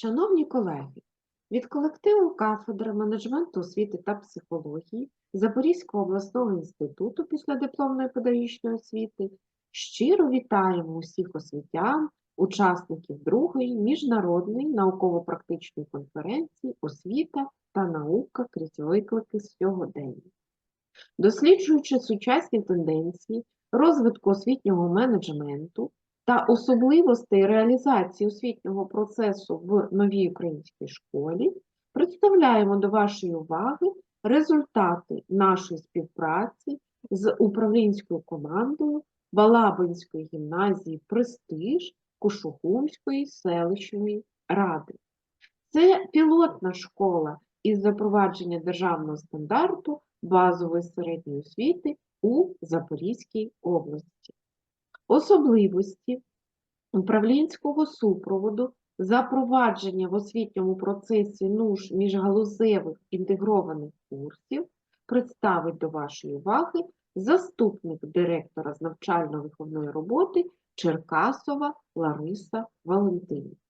Шановні колеги, від колективу кафедри менеджменту освіти та психології Запорізького обласного інституту післядипломної педагогічної освіти щиро вітаємо усіх освітян, учасників другої міжнародної науково-практичної конференції Освіта та наука крізь виклики сьогодення. Досліджуючи сучасні тенденції розвитку освітнього менеджменту та особливостей реалізації освітнього процесу в новій українській школі, представляємо до вашої уваги результати нашої співпраці з управлінською командою Балабинської гімназії Престиж Кушугумської селищної ради. Це пілотна школа із запровадження державного стандарту базової середньої освіти у Запорізькій області. Особливості управлінського супроводу запровадження в освітньому процесі нуж міжгалузевих інтегрованих курсів представить до вашої уваги заступник директора з навчально-виховної роботи Черкасова Лариса Валентинівна.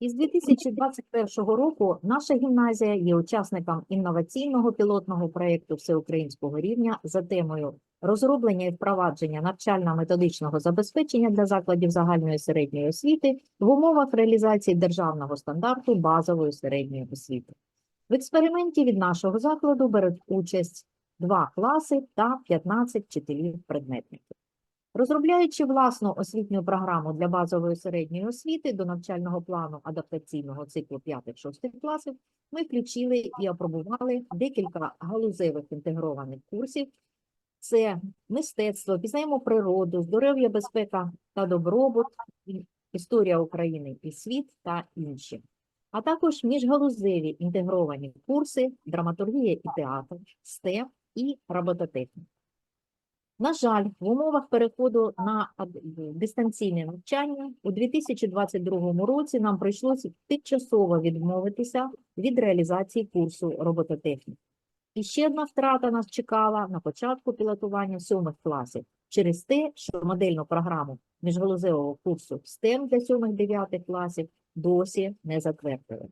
Із 2021 року наша гімназія є учасником інноваційного пілотного проєкту всеукраїнського рівня за темою розроблення і впровадження навчально-методичного забезпечення для закладів загальної середньої освіти в умовах реалізації державного стандарту базової середньої освіти. В експерименті від нашого закладу беруть участь два класи та 15 вчителів-предметників. Розробляючи власну освітню програму для базової середньої освіти до навчального плану адаптаційного циклу 5-6 класів, ми включили і апробували декілька галузевих інтегрованих курсів. Це мистецтво, пізнаємо природу, здоров'я, безпека та добробут, історія України і світ та інші. А також міжгалузеві інтегровані курси, драматургія і театр, СТЕП і робототехніка. На жаль, в умовах переходу на дистанційне навчання у 2022 році нам прийшлося тимчасово відмовитися від реалізації курсу робототехніки. І ще одна втрата нас чекала на початку пілотування сьомих класів через те, що модельну програму міжгалузевого курсу STEM для сьомих-дев'ятих класів досі не затвердили.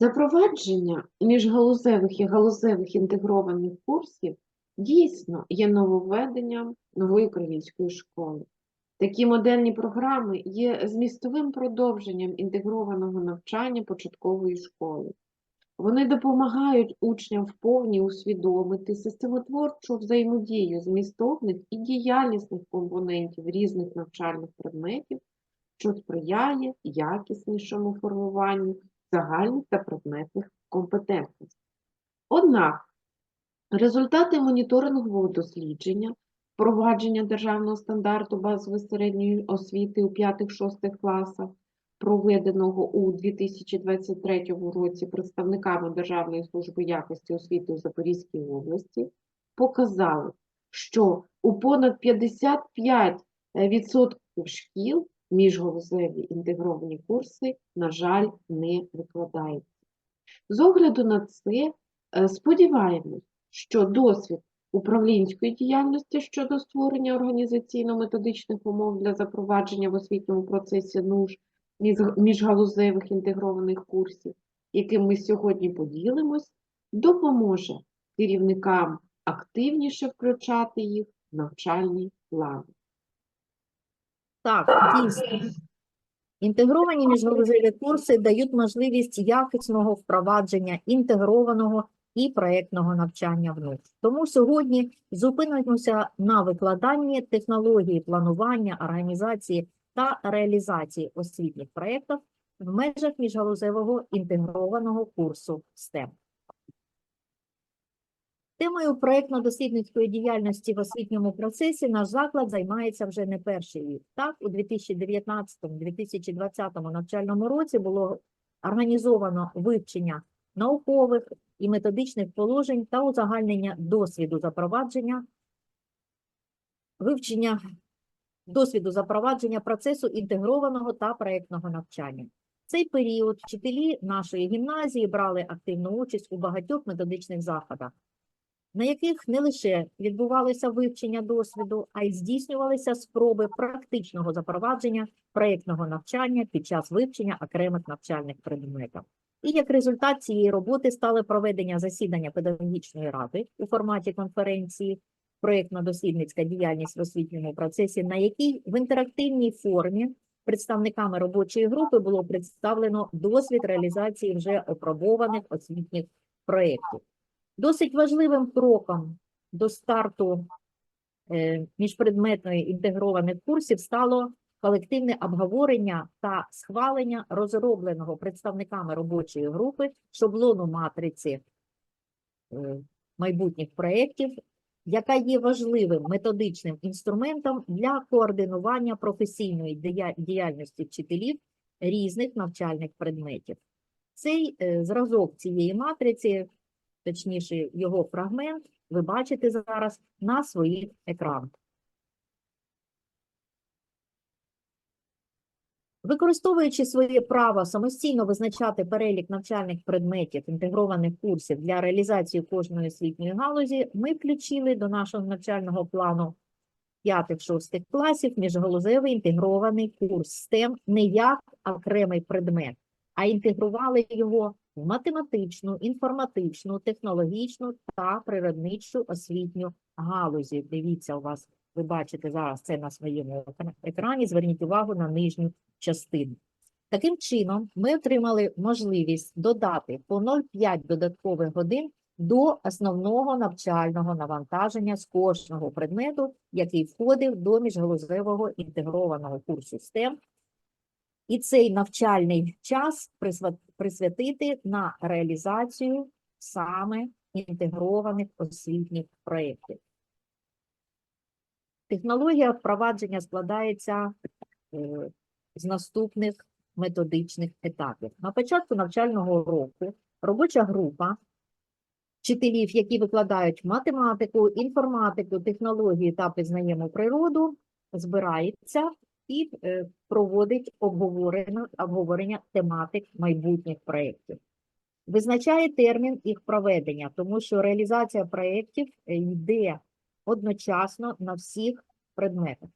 Запровадження міжгалузевих і галузевих інтегрованих курсів дійсно є нововведенням нової української школи. Такі модельні програми є змістовим продовженням інтегрованого навчання початкової школи. Вони допомагають учням вповні усвідомити системотворчу взаємодію змістовних і діяльнісних компонентів різних навчальних предметів, що сприяє якіснішому формуванню загальних та предметних компетентностей. Однак результати моніторингового дослідження впровадження державного стандарту базової середньої освіти у 5-6 класах, проведеного у 2023 році представниками Державної служби якості освіти у Запорізькій області, показали, що у понад 55% шкіл міжгалузеві інтегровані курси, на жаль, не викладаються. З огляду на це, е, сподіваємось, що досвід управлінської діяльності щодо створення організаційно-методичних умов для запровадження в освітньому процесі нуж міжгалузевих інтегрованих курсів, яким ми сьогодні поділимось, допоможе керівникам активніше включати їх в навчальні плани. Так, дійсно. Інтегровані міжгалузеві курси дають можливість якісного впровадження інтегрованого і проєктного навчання в НУШ. Тому сьогодні зупинимося на викладанні технології планування, організації та реалізації освітніх проєктів в межах міжгалузевого інтегрованого курсу STEM. Темою проєктно-дослідницької діяльності в освітньому процесі наш заклад займається вже не перший рік. Так, у 2019-2020 навчальному році було організовано вивчення наукових і методичних положень та узагальнення досвіду запровадження вивчення досвіду запровадження процесу інтегрованого та проєктного навчання. В цей період вчителі нашої гімназії брали активну участь у багатьох методичних заходах, на яких не лише відбувалося вивчення досвіду, а й здійснювалися спроби практичного запровадження проєктного навчання під час вивчення окремих навчальних предметів. І як результат цієї роботи стали проведення засідання педагогічної ради у форматі конференції, проєктно-дослідницька діяльність в освітньому процесі, на якій в інтерактивній формі представниками робочої групи було представлено досвід реалізації вже опробованих освітніх проєктів. Досить важливим кроком до старту е, міжпредметної інтегрованих курсів стало колективне обговорення та схвалення розробленого представниками робочої групи шаблону матриці е, майбутніх проєктів, яка є важливим методичним інструментом для координування професійної діяльності вчителів різних навчальних предметів. Цей е, зразок цієї матриці, точніше його фрагмент, ви бачите зараз на своїх екранах. Використовуючи своє право самостійно визначати перелік навчальних предметів інтегрованих курсів для реалізації кожної освітньої галузі, ми включили до нашого навчального плану 5-6 класів міжгалузевий інтегрований курс STEM не як окремий предмет, а інтегрували його в математичну, інформатичну, технологічну та природничу освітню галузі. Дивіться, у вас ви бачите зараз це на своєму екрані. Зверніть увагу на нижню частину. Таким чином, ми отримали можливість додати по 0,5 додаткових годин до основного навчального навантаження з кожного предмету, який входив до міжгалузевого інтегрованого курсу STEM. І цей навчальний час присвятити на реалізацію саме інтегрованих освітніх проєктів. Технологія впровадження складається е, з наступних методичних етапів. На початку навчального року робоча група вчителів, які викладають математику, інформатику, технології та пізнаємо природу, збирається і е, проводить обговорення, обговорення тематик майбутніх проєктів. Визначає термін їх проведення, тому що реалізація проєктів е, йде одночасно на всіх предметах.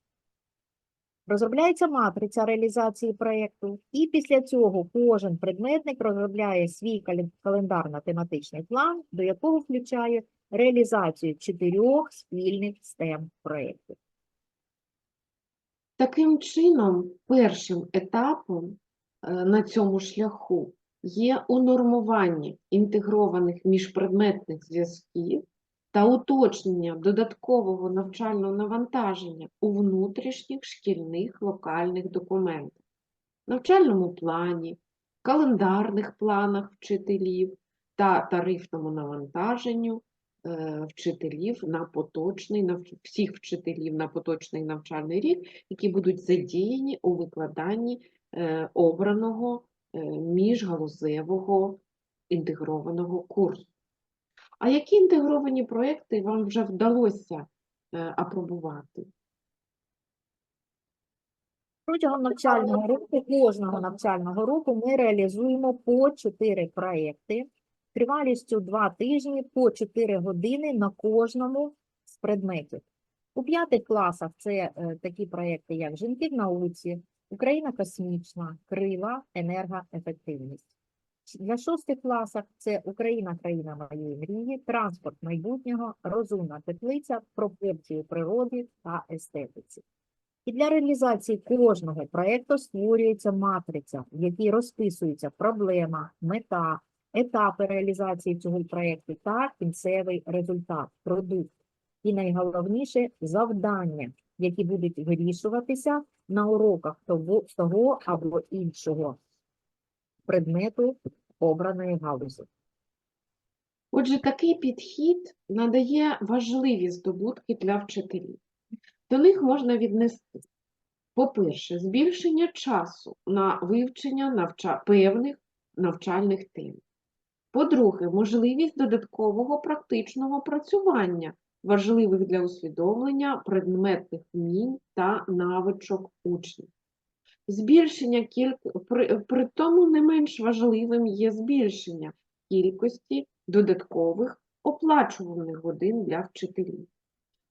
Розробляється матриця реалізації проєкту, і після цього кожен предметник розробляє свій кален- календарно-тематичний план, до якого включає реалізацію чотирьох спільних STEM проєктів. Таким чином, першим етапом е, на цьому шляху є унормування інтегрованих міжпредметних зв'язків та уточнення додаткового навчального навантаження у внутрішніх шкільних локальних документах, навчальному плані, календарних планах вчителів та тарифному навантаженню е, вчителів на поточний всіх вчителів на поточний навчальний рік, які будуть задіяні у викладанні е, обраного е, міжгалузевого інтегрованого курсу. А які інтегровані проекти вам вже вдалося е, апробувати? Протягом навчального року, кожного навчального року ми реалізуємо по 4 проєкти тривалістю 2 тижні по 4 години на кожному з предметів. У п'ятих класах це е, такі проєкти, як «Жінки в науці», «Україна космічна», «Крила», «Енергоефективність». Для шостих класах це Україна, країна моєї мрії, транспорт майбутнього, розумна теплиця, пропорції природи та естетиці. І для реалізації кожного проєкту створюється матриця, в якій розписується проблема, мета, етапи реалізації цього проєкту та кінцевий результат, продукт. І найголовніше завдання, які будуть вирішуватися на уроках того або іншого предмету обраної галузі. Отже, такий підхід надає важливі здобутки для вчителів. До них можна віднести, по-перше, збільшення часу на вивчення навча... певних навчальних тем. По-друге, можливість додаткового практичного працювання важливих для усвідомлення предметних вмінь та навичок учнів. Збільшення кіль... при... при тому не менш важливим є збільшення кількості додаткових оплачуваних годин для вчителів.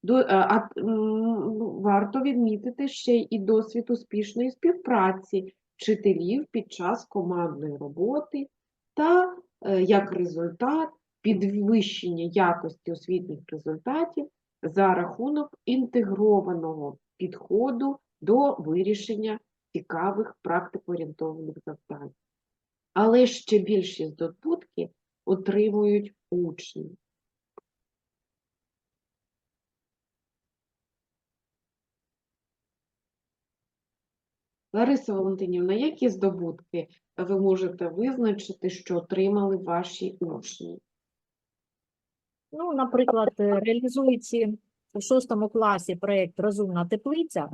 До, е, а, ну, варто відмітити ще й досвід успішної співпраці вчителів під час командної роботи та, е, як результат, підвищення якості освітніх результатів за рахунок інтегрованого підходу до вирішення цікавих практикоорієнтованих завдань. Але ще більші здобутки отримують учні. Лариса Валентинівна, які здобутки ви можете визначити, що отримали ваші учні? Ну, наприклад, е, реалізуючи у шостому класі проєкт Розумна теплиця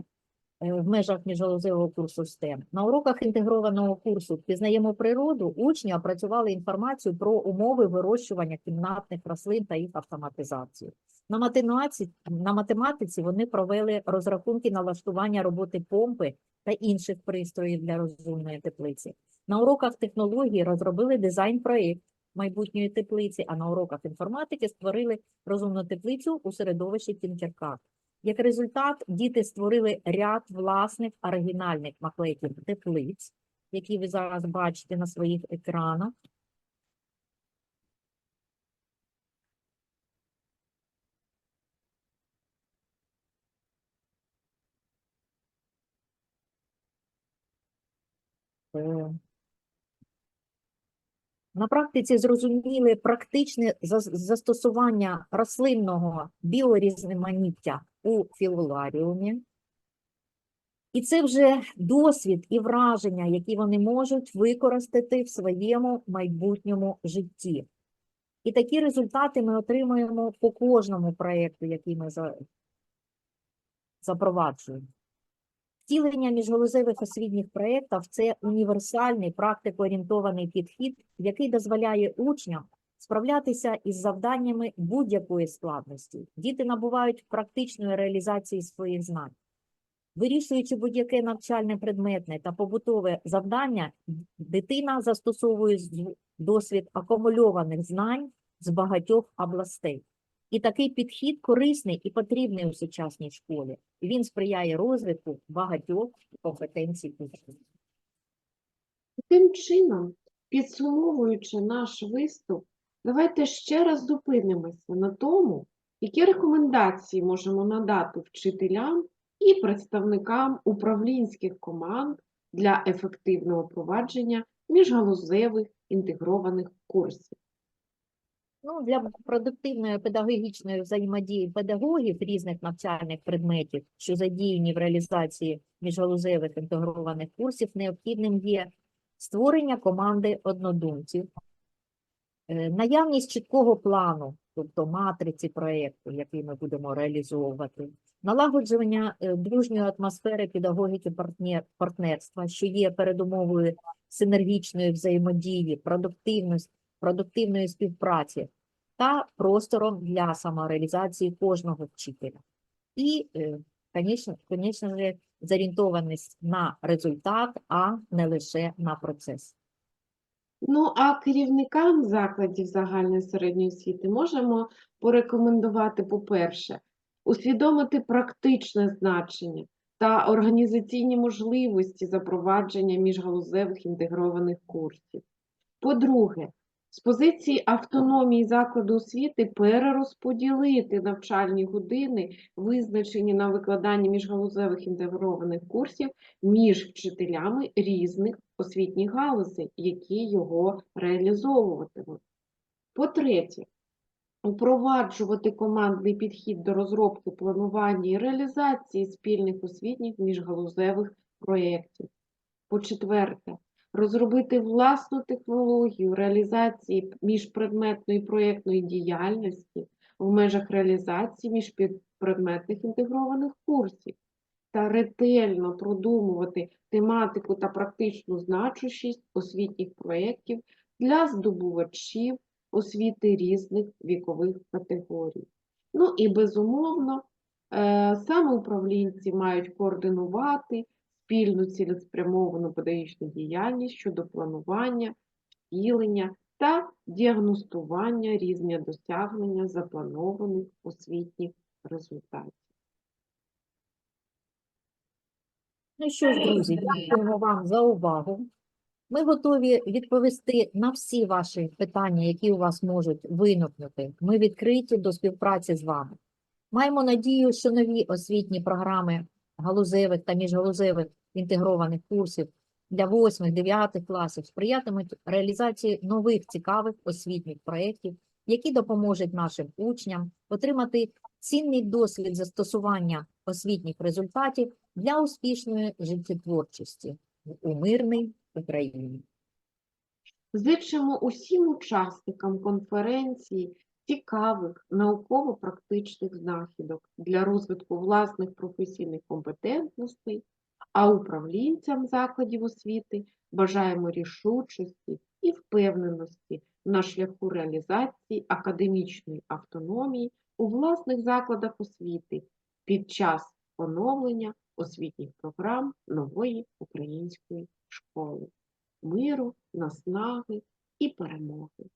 в межах міжгалузевого курсу STEM, на уроках інтегрованого курсу Пізнаємо природу учні опрацювали інформацію про умови вирощування кімнатних рослин та їх автоматизацію. На математиці, на математиці вони провели розрахунки налаштування роботи помпи та інших пристроїв для розумної теплиці. На уроках технології розробили дизайн-проєкт майбутньої теплиці, а на уроках інформатики створили розумну теплицю у середовищі Тінкеркад. Як результат, діти створили ряд власних оригінальних маклетів теплиць, які ви зараз бачите на своїх екранах. На практиці зрозуміли практичне застосування рослинного біорізноманіття у філоларіумі. І це вже досвід і враження, які вони можуть використати в своєму майбутньому житті. І такі результати ми отримуємо по кожному проєкту, який ми запроваджуємо. Втілення міжгалузевих освітніх проєктів – це універсальний практикоорієнтований підхід, який дозволяє учням справлятися із завданнями будь-якої складності. Діти набувають практичної реалізації своїх знань. Вирішуючи будь-яке навчальне предметне та побутове завдання, дитина застосовує досвід акумульованих знань з багатьох областей. І такий підхід корисний і потрібний у сучасній школі. Він сприяє розвитку багатьох компетенцій учнів. Таким чином, підсумовуючи наш виступ, давайте ще раз зупинимося на тому, які рекомендації можемо надати вчителям і представникам управлінських команд для ефективного провадження міжгалузевих інтегрованих курсів. Ну, для продуктивної педагогічної взаємодії педагогів різних навчальних предметів, що задіяні в реалізації міжгалузевих інтегрованих курсів, необхідним є створення команди однодумців, е, наявність чіткого плану, тобто матриці проєкту, який ми будемо реалізовувати, налагодження е, дружньої атмосфери педагогіки партнерства, що є передумовою синергічної взаємодії, продуктивності, продуктивної співпраці та простором для самореалізації кожного вчителя. І, е, конечно, конечно же, зорієнтованість на результат, а не лише на процес. Ну, а керівникам закладів загальної середньої освіти можемо порекомендувати, по-перше, усвідомити практичне значення та організаційні можливості запровадження міжгалузевих інтегрованих курсів. По-друге, з позиції автономії закладу освіти перерозподілити навчальні години, визначені на викладанні міжгалузевих інтегрованих курсів між вчителями різних освітніх галузей, які його реалізовуватимуть. По-третє, впроваджувати командний підхід до розробки, планування і реалізації спільних освітніх міжгалузевих проєктів. По-четверте, розробити власну технологію реалізації міжпредметної проєктної діяльності в межах реалізації міжпредметних інтегрованих курсів та ретельно продумувати тематику та практичну значущість освітніх проєктів для здобувачів освіти різних вікових категорій. Ну і безумовно, е, саме управлінці мають координувати спільну цілеспрямовану педагогічну діяльність щодо планування, втілення та діагностування різня досягнення запланованих освітніх результатів. Ну що ж, друзі, дякуємо вам за увагу. Ми готові відповісти на всі ваші питання, які у вас можуть виникнути. Ми відкриті до співпраці з вами. Маємо надію, що нові освітні програми галузевих та міжгалузевих інтегрованих курсів для 8-9 класів сприятимуть реалізації нових цікавих освітніх проєктів, які допоможуть нашим учням отримати цінний досвід застосування освітніх результатів для успішної життєтворчості у мирній Україні. Зичимо усім учасникам конференції цікавих науково-практичних знахідок для розвитку власних професійних компетентностей, а управлінцям закладів освіти бажаємо рішучості і впевненості на шляху реалізації академічної автономії у власних закладах освіти під час оновлення освітніх програм нової української школи миру, наснаги і перемоги.